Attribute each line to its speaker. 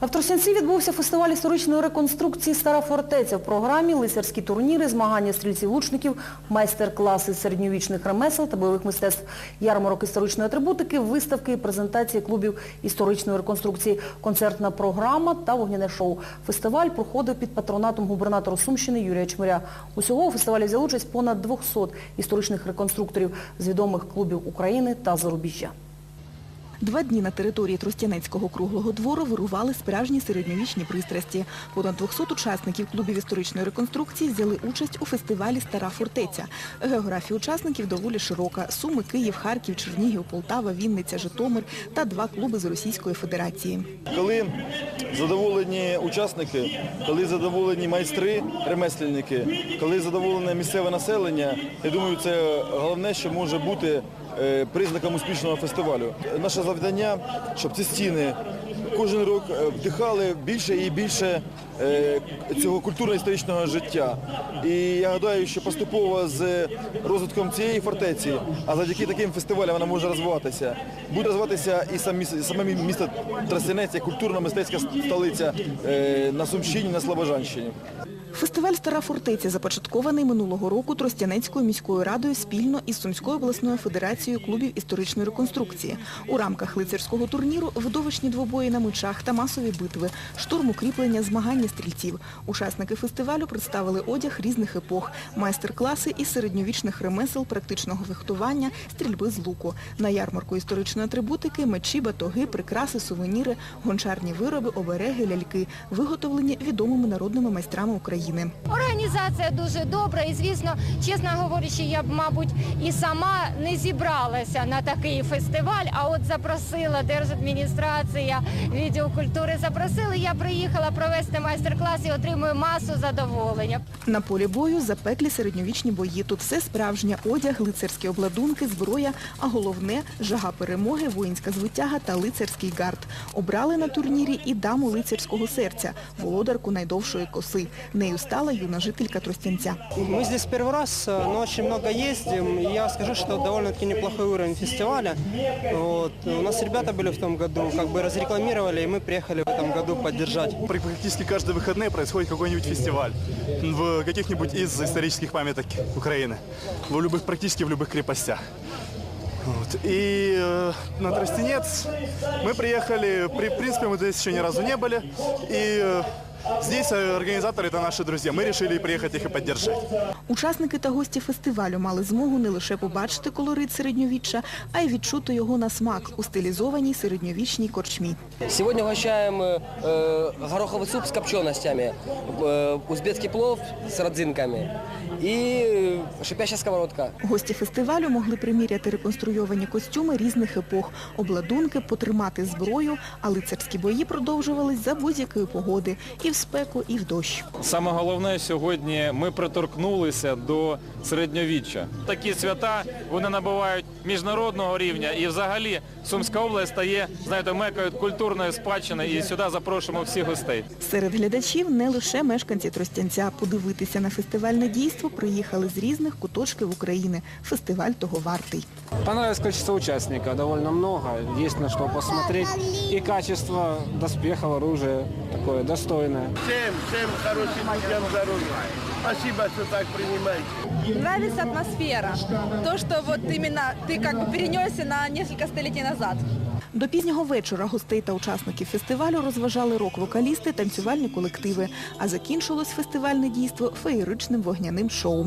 Speaker 1: В Тростянці відбувся фестиваль історичної реконструкції Стара фортеця. В програмі лицарські турніри, змагання стрільців-лучників, майстер-класи середньовічних ремесел та бойових мистецтв, ярмарок історичної атрибутики, виставки і презентації клубів історичної реконструкції, концертна програма та вогняне шоу. Фестиваль проходив під патронатом губернатора Сумщини Юрія Чмиря. Усього у фестивалі взяли участь понад 200 історичних реконструкторів з відомих клубів України та зарубіжжя.
Speaker 2: Два дні на території Тростянецького круглого двору вирували справжні середньовічні пристрасті. Понад 200 учасників клубів історичної реконструкції взяли участь у фестивалі Стара фортеця. Географія учасників доволі широка. Суми, Київ, Харків, Чернігів, Полтава, Вінниця, Житомир та два клуби з Російської Федерації.
Speaker 3: Коли задоволені учасники, коли задоволені майстри, ремесленники, коли задоволене місцеве населення, я думаю, це головне, що може бути е, признаком успішного фестивалю. Наше завдання, щоб ці стіни кожен рік е, вдихали більше і більше е, цього культурно-історичного життя. І я гадаю, що поступово з розвитком цієї фортеці, а завдяки таким фестивалям вона може розвиватися, буде розвиватися і саме місто Тростянець, як культурно-мистецька столиця е, на Сумщині, на Слобожанщині.
Speaker 2: Фестиваль Стара фортеця започаткований минулого року Тростянецькою міською радою спільно із Сумською обласною федерацією клубів історичної реконструкції. У рамках лицарського турніру видовищні двобої на мечах та масові битви, штурм укріплення, змагання стрільців. Учасники фестивалю представили одяг різних епох, майстер-класи із середньовічних ремесел, практичного фехтування, стрільби з луку. На ярмарку історичної атрибутики, мечі, батоги, прикраси, сувеніри, гончарні вироби, обереги, ляльки, виготовлені відомими народними майстрами України.
Speaker 4: Організація дуже добра і, звісно, чесно говорячи, я б, мабуть, і сама не зібралася на такий фестиваль, а от запросила Держадміністрація, відділ культури запросили, я приїхала провести майстер-клас і отримую масу задоволення.
Speaker 2: На полі бою запеклі середньовічні бої. Тут все справжнє одяг, лицарські обладунки, зброя, а головне – жага перемоги, воїнська звитяга та лицарський гард. Обрали на турнірі і даму лицарського серця, володарку найдовшої коси. Нею стала юна жителька.
Speaker 5: Мы здесь первый раз, э, но очень много ездим. И я скажу, что довольно-таки неплохой уровень фестиваля. Вот. У нас ребята были в том году, как бы разрекламировали, и мы приехали в этом году поддержать.
Speaker 6: Практически каждые выходные происходит какой-нибудь фестиваль в каких-нибудь из исторических памяток Украины. В любых, практически в любых крепостях. Вот. И э, на Тростенец мы приехали, при, в принципе, мы здесь еще ни разу не были. И э, здесь э, организаторы это наши друзья. Мы решили приехать их и поддержать.
Speaker 2: Учасники та гості фестивалю мали змогу не лише побачити колорит середньовіччя, а й відчути його на смак у стилізованій середньовічній корчмі.
Speaker 7: Сегодня угощаем э, гороховый суп с копченостями, э, узбекский плов с родзинками и э, шипящая сковородка.
Speaker 2: Гості фестивалю могли приміряти реконструйовані костюми різних епох, обладунки, потримати зброю, а лицарські бої продовжувались за будь-якої погоди і в спеку, і в дощ.
Speaker 8: Саме головне сьогодні ми приторкнулися до середньовіччя. Такі свята вони набувають міжнародного рівня і взагалі Сумська область стає, знаєте, мекою культурної спадщини і сюди запрошуємо всіх гостей.
Speaker 2: Серед глядачів не лише мешканці Тростянця. Подивитися на фестивальне дійство приїхали з різних куточків України. Фестиваль того вартий.
Speaker 9: Понравилось количество участников, довольно много, есть на что посмотреть. И качество доспехов, оружия такое достойное.
Speaker 10: Всем, всем хорошим людям здоровья. Спасибо, что так принимаете.
Speaker 11: Нравится атмосфера. То, что вот именно ты как бы перенесся на несколько столетий назад.
Speaker 2: До пізнього вечора гостей та учасників фестивалю розважали рок-вокалісти, танцювальні колективи. А закінчилось фестивальне дійство феєричним вогняним шоу.